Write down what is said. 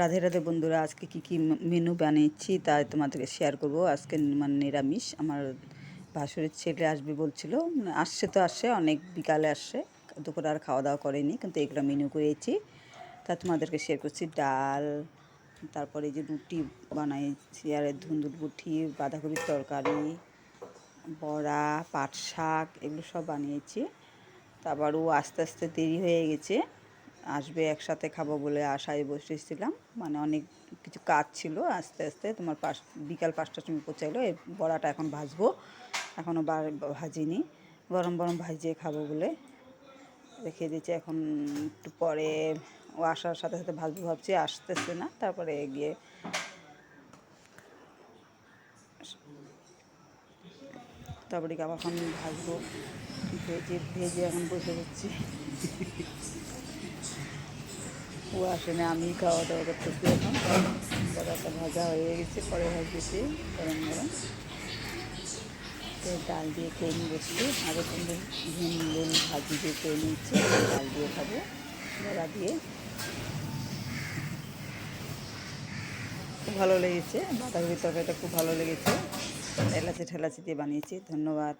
রাধে রাধে বন্ধুরা, আজকে কি কি মেনু বানিয়েছি তা তোমাদেরকে শেয়ার করব। আজকে মানে নিরামিষ, আমার ভাসুরের ছেলে আসবে বলছিল মানে আসছে তো আসছে অনেক বিকালে আসছে দুপুরে আর খাওয়া দাওয়া করেনি, কিন্তু এগুলো মেনু করেছি। তা তোমাদেরকে শেয়ার করছি, ডাল, তারপরে যে রুটি বানাইছি, আর ধুন্দুল বুটি বাঁধাকপির তরকারি, বড়া, পাট শাক, এগুলো সব বানিয়েছি। তারপর ও আস্তে আস্তে দেরি হয়ে গেছে। আসবে, একসাথে খাব বলে আশায় বসেছিলাম। মানে অনেক কিছু কাজ ছিল, আস্তে আস্তে তোমার পাঁচ বিকাল পাঁচটার সময় পৌঁছাইলো, এই বড়াটা এখন ভাজবো। এখনও ভাজিনি, গরম গরম ভাজিয়ে খাব বলে রেখে দিয়েছি। এখন একটু পরে ও আসার সাথে সাথে ভাজবো ভাবছি, আসতেছে না, তারপরে গিয়ে তারপরে আবার এখন ভাজবো। ভেজে ভেজে এখন বসে যাচ্ছি ও আসে না আমি খাওয়া দাওয়া করতেছি এখন। বড়াটা ভাজা হয়ে গেছে, পরে ভাজতেছি গরম গরম। তো ডাল দিয়ে খেয়ে বসছি আরও সুন্দর ঝিম নুন ভাজি দিয়ে খেয়ে নিচ্ছি ডাল দিয়ে খাব, বড়া দিয়ে। খুব ভালো লেগেছে বাঁধাকপির তরকারিটা খুব ভালো লেগেছে। এলাচি ঠেলাচি দিয়ে বানিয়েছি, ধন্যবাদ।